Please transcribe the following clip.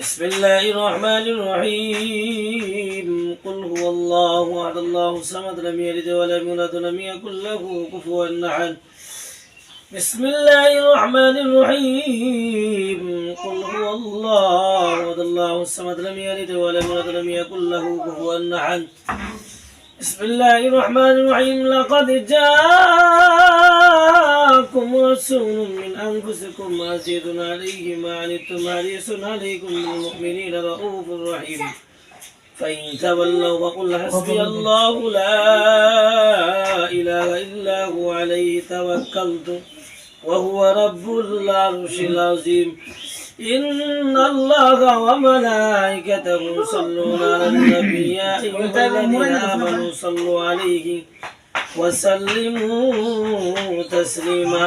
بسم الله الرحمن الرحيم. قل هو الله أحد الله الصمد لم يلد ولم يولد ولم يكن له كفوا أحد. بسم الله الرحمن الرحيم. قل هو الله أحد الله الصمد لم يلد ولم يولد ولم يكن له كفوا أحد. بسم الله الرحمن الرحيم. لقد جاءكم رسول من أنفسكم عزيز عليه ما عنتم حريص عليكم بالمؤمنين رؤوف رحيم. فإن تولوا فقل حسبي الله لا إله إلا هو عليه توكلت وهو رب العرش العظيم. إن الله وملائكته يصلون على النبي يا أيها الذين آمنوا صلوا عليه وسلموا تسليما.